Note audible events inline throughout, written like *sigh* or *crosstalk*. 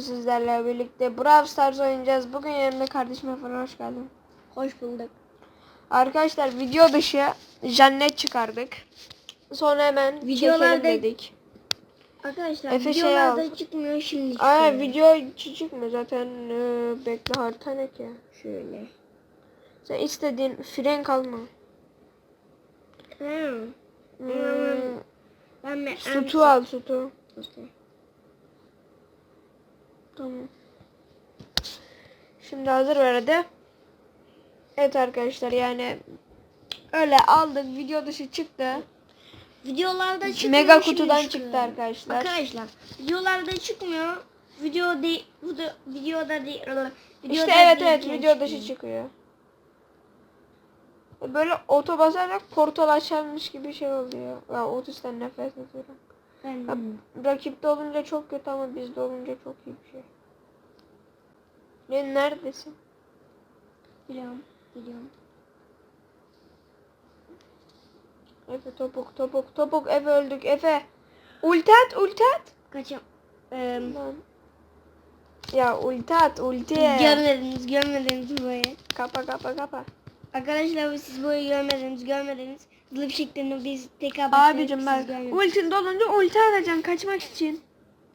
Sizlerle birlikte Brawl Stars oynayacağız. Bugün yanımda kardeşim Efe hoş geldin. Hoş bulduk. Arkadaşlar video dışı jannet çıkardık. Sonra hemen Videolarda- dedik. Arkadaşlar Efe şey videolarda al. çıkmıyor şimdi çıkıyor. Aa video mü zaten e, bekle harita ne ki? Şöyle. Sen istediğin frenk alma. Hmm. Hmm, Ben mi? sütü al sütü. İşte. Tamam. Şimdi hazır verdi. Evet arkadaşlar yani öyle aldık video dışı çıktı. Videolarda çıkmıyor. Mega kutudan çıkıyor. çıktı arkadaşlar. Arkadaşlar videolarda çıkmıyor. Video değil. Video, videoda değil. Videoda İşte evet değil evet video dışı çıkıyor. çıkıyor. Böyle oto basarak portal açarmış gibi şey oluyor. Ya otisten nefret ediyorum. Ben rakipte olunca çok kötü ama bizde olunca çok iyi bir şey. Ne neredesin? biliyorum. Biliyorum. Efe topuk topuk topuk Efe öldük Efe. Ulti at ulti at. Kaçım. Ee, Lan. Ya ulti at ulti. görmediniz görmediniz burayı. Kapa kapa kapa. Arkadaşlar siz burayı görmediniz görmediniz. Hızlı bir şekilde biz tekrar Abicim siz bak ultin dolunca ulti atacaksın kaçmak için.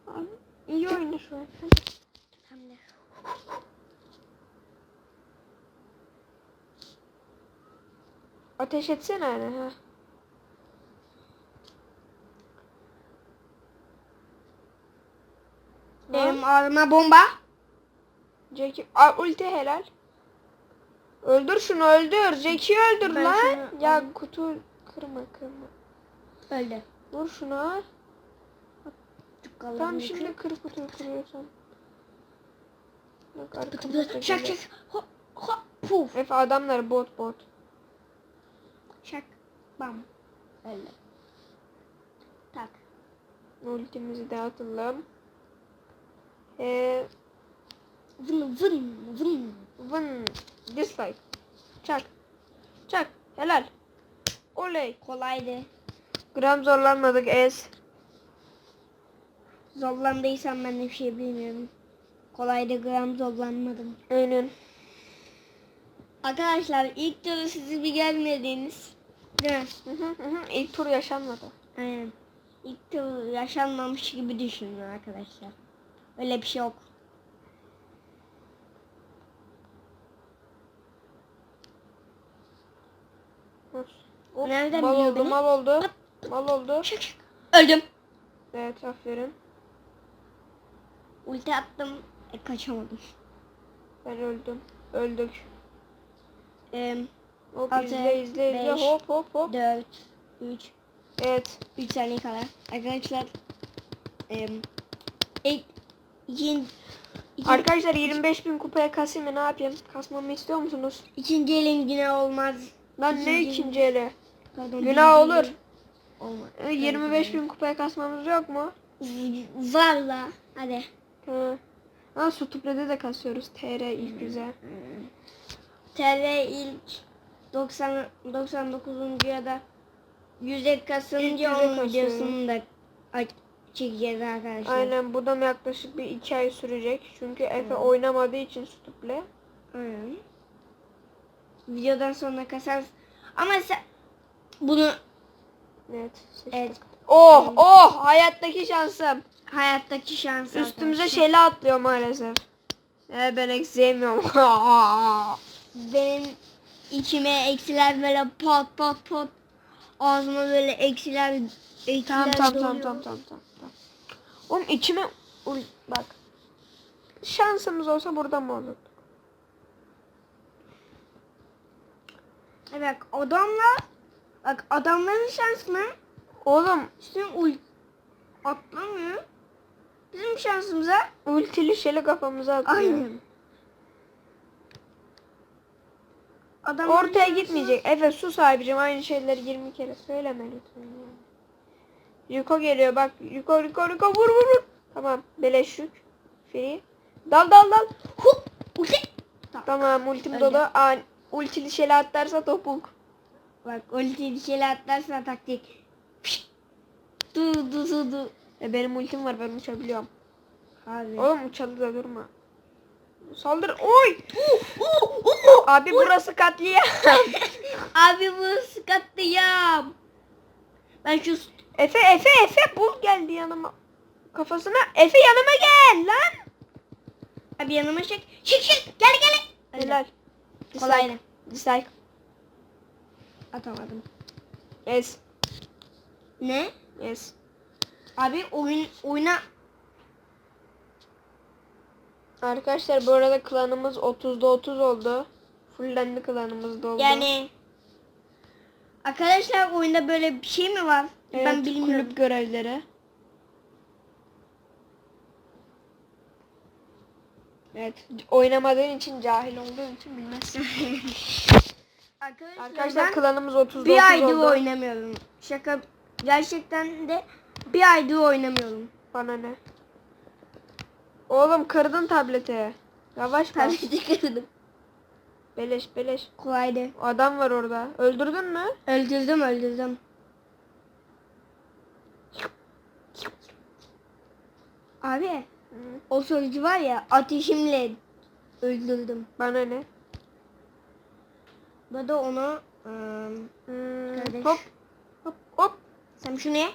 Abi iyi oyna şu an. Ateş etsene hani ha. Benim ağrıma bomba. Jackie Aa, ulti helal. Öldür şunu öldür. Jackie'yi öldür Ben lan. şunu- Ya kutu kırma kırma. Öldü. Vur şuna. Cukkalarını Tamam şimdi kır kutuyu kırıyorsan. Bak arkamızda. Şak geliyor. şak. Hop hop puf. Efe adamlar bot bot. Şak. Bam. Öldü. Tak. Ultimizi de atalım. Ee, Vın vın vın. vın. Dislike. Çak. Çak. Helal. Oley. Kolaydı. Gram zorlanmadık ez. Zorlandıysam ben de bir şey bilmiyorum. Kolaydı gram zorlanmadım. Aynen. Arkadaşlar ilk turu sizi bir gelmediniz. Değil mi? Hı hı hı. İlk tur yaşanmadı. Aynen. İlk tur yaşanmamış gibi düşünün arkadaşlar. Öyle bir şey yok. Hop, Nereden mal biliyor oldu, beni? mal oldu. Mal oldu. Şak şak. Öldüm. Evet aferin. Ulti attım. E, kaçamadım. Ben öldüm. Öldük. Ee, Hop Altı, izle izle izle. beş. Hop hop hop. 4 3 Evet. 3 saniye kala. Arkadaşlar ee, ilk ikinci, Arkadaşlar 25 bin kupaya kasayım mı ne yapayım? Kasmamı istiyor musunuz? ikinci elin yine olmaz. Lan ne İkinci- eli? Pardon, Günah olur. Olmaz. Ee, 25 bin kupaya kasmamız yok mu? Valla. Hadi. Hı. Ha Stupre'de de kasıyoruz. TR ilk bize. TR ilk 90 99. ya da 100'e İlk kasınca onun videosunu da çekeceğiz arkadaşlar. Aynen bu da yaklaşık bir 2 ay sürecek. Çünkü Efe oynamadığı için Stuple. Aynen. Videodan sonra kasarız. Ama sen bunu Evet. Evet. Oh oh hayattaki şansım. hayattaki şans Üstümüze arkadaşlar. şeyle atlıyor maalesef. Ee, ben eksi sevmiyorum. *laughs* benim içime eksiler böyle pat pat pat ağzıma böyle eksiler eksiler tamam tamam tamam tamam tamam tamam. tamam. Oğlum içime Uy, bak. Şansımız olsa burada mı olur? Evet adamlar bak adamların şansına Oğlum üstüne ul atlamıyor. Bizim şansımıza ultili şeyle kafamıza atlıyor. aynen. Adamların Ortaya gitmeyecek. Evet sus abicim aynı şeyleri 20 kere söyleme lütfen. ya. Yuko geliyor bak. Yuko Yuko Yuko vur vur vur. Tamam beleş yük. Free. Dal dal dal. Hup ulti. Tamam ultim dolu. Ultili şeyle atlarsa topuk. Bak ulti bir şeyler atlarsa taktik. Pişt. Du du du du. E benim ultim var ben uçabiliyorum. Abi. Oğlum çalıda durma. Saldır. Oy. Abi burası katliam. *laughs* Abi bu sıkıntı ya. Ben şu Efe Efe Efe bul geldi yanıma. Kafasına Efe yanıma gel lan. abi yanıma çek. Çık çık gel gel. Helal. Kolaydı. Dislike. Atamadım. Yes. Ne? Yes. Abi oyun oyuna Arkadaşlar bu arada klanımız 30'da 30 oldu. Fullendi klanımız da oldu. yani Arkadaşlar oyunda böyle bir şey mi var? evet, ben bilmiyorum. kulüp görevleri. Evet. Oynamadığın için cahil olduğun için bilmezsin. *laughs* Arkadaşlar, Arkadaşlar klanımız 30'da bir 30 aydır oldu. oynamıyorum. Şaka gerçekten de bir aydır oynamıyorum. Bana ne? Oğlum kırdın tableti. Yavaş bas. Tabii kırdım. Beleş beleş. Kolaydı. Adam var orada. Öldürdün mü? Öldürdüm öldürdüm. Abi Hı, o sorucu var ya ateşimle öldürdüm. Bana ne? Bu da onu Hmm, Kardeş. hop hop hop. sen şunu ye.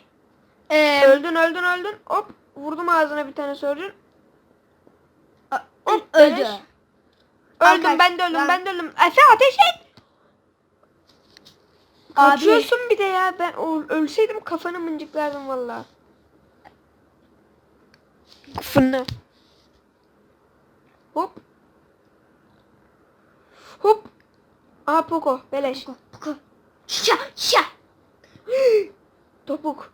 öldün öldün öldün. Hop. Vurdum ağzına bir tane sörcün. Hop. öldü. Öldüm Arkadaş, ben de öldüm ben- ben de öldüm. Efe ateş et. Abi. Kaçıyorsun bir de ya. Ben ölseydim kafanı mıncıklardım valla. Fırına. Hop. Hop. Aha Poco. Beleş. Puku, puku. Şa şa. Topuk.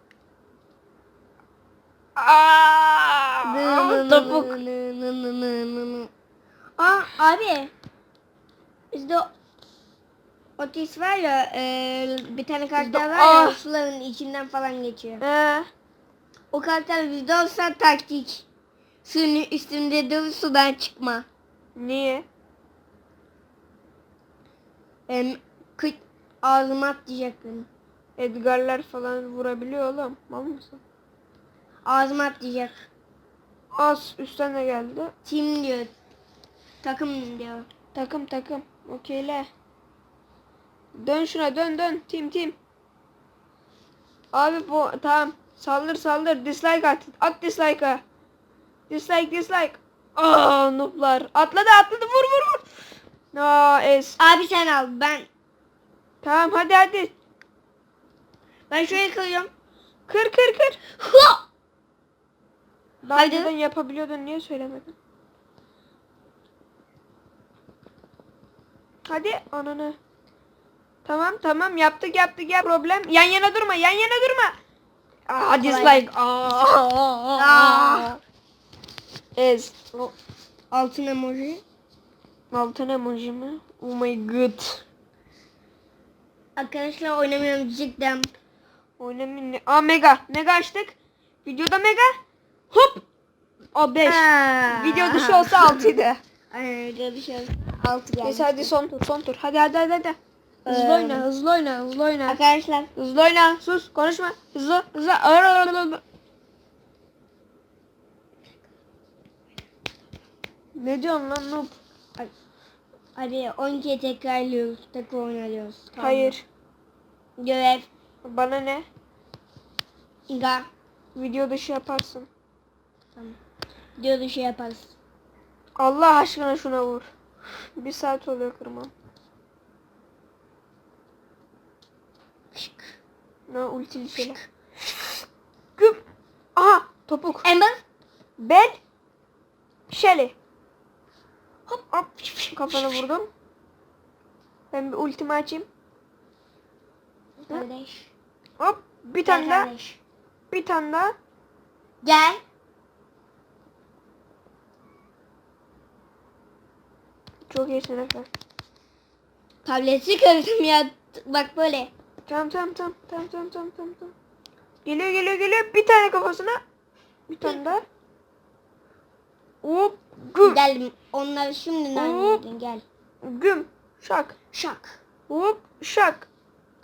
Aa, topuk. Aa abi. Bizde o- Otis var ya e, bir tane karakter var ya Ah. suların içinden falan geçiyor. Ee, O karakter bizde olsa taktik. Suyun üstünde dur sudan çıkma. niye? Em, kıt ağzıma atlayacaktım. Edgar'lar falan vurabiliyor oğlum. Mal mısın? Ağzıma atlayacak. Az üstten de geldi. Team diyor. Takım diyor. Takım takım. Okeyle. Dön şuna dön dön. Tim tim. Abi bu tamam. Saldır saldır. Dislike at. At dislike'a. Dislike dislike. Aa nooblar. Atladı atladı vur vur vur. No es. Abi sen al ben Tamam hadi hadi. ben şuraya kırıyorum. Kır kır kır. Hua! Daha Hadi. önceden yapabiliyordun niye söylemedin? Hadi ananı. Tamam tamam yaptık yaptık ya problem. Yan yana durma yan yana durma. Aa dislike. Aa. Aa. Ez. Altın emoji. Altın emoji mi? Oh my god. Arkadaşlar oynamıyorum cidden. Oynamayın. Aa mega. Mega açtık. Videoda mega. Hop. O 5. Video dışı olsa 6'ydı. *laughs* Aynen video dışı olsa 6 geldi. Neyse hadi son tur son tur. Hadi hadi hadi. hadi. Hızlı Ee, oyna hızlı oyna hızlı oyna. Arkadaşlar Hızlı oyna. Sus konuşma. Hızlı hızlı. Ne diyorsun lan noob? Hadi 12 tekrarlıyoruz. Tekrar oynalıyoruz. Tamam. Hayır. Görev. Bana ne? İga. Video dışı yaparsın. Tamam. Video dışı yaparız. Allah aşkına şuna vur. Bir saat oluyor kırmam. Ne ultili şeyler. Güm. Aha topuk. Ember. Ben. Shelly. Hop hop. Kafana vurdum. Ben bir ultimi açayım. Kardeş. Hop. Bir tane daha. Bir tane daha. Gel. Çok iyisin Efe. Tableti kırdım ya. Bak böyle. Tamam tamam tamam tamam tamam tamam. tamam. Geliyor geliyor geliyor. Bir tane kafasına. Bir tane daha. Gel. Onları şimdi Hop. gel. Güm. Şak. Şak. Hop. Şak.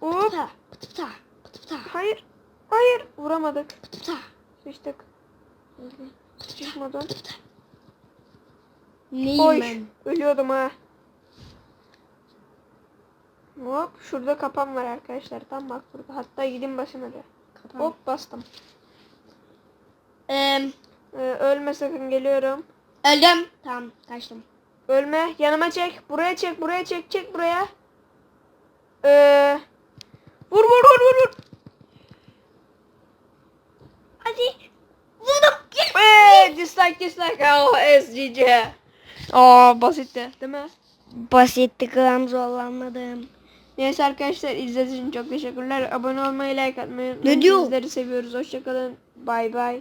Hop. Pıta. Pıtı pıta. Pıtı pıta. Hayır. Hayır. Vuramadık. Pıtı pıta. Sıçtık. Çıkmadan. Neyim Oy. ben? Ölüyordum ha. Hop şurada kapan var arkadaşlar. Tam bak burada. Hatta gidin başına da. Kapan. Hop bastım. Ee, Ee, ölme sakın geliyorum. Öldüm. Tamam kaçtım. Ölme. Yanıma çek. Buraya çek. Buraya çek. Çek buraya. Ee, vur vur vur vur vur. Hadi. Vurdum. Eee dislike dislike. Oh SGC. Aa basitti değil mi? Basitti gram zorlanmadım. Neyse arkadaşlar izlediğiniz için çok teşekkürler. Abone olmayı, like atmayı unutmayın. Ne diyor? Sizleri seviyoruz. Hoşçakalın. Bay bay.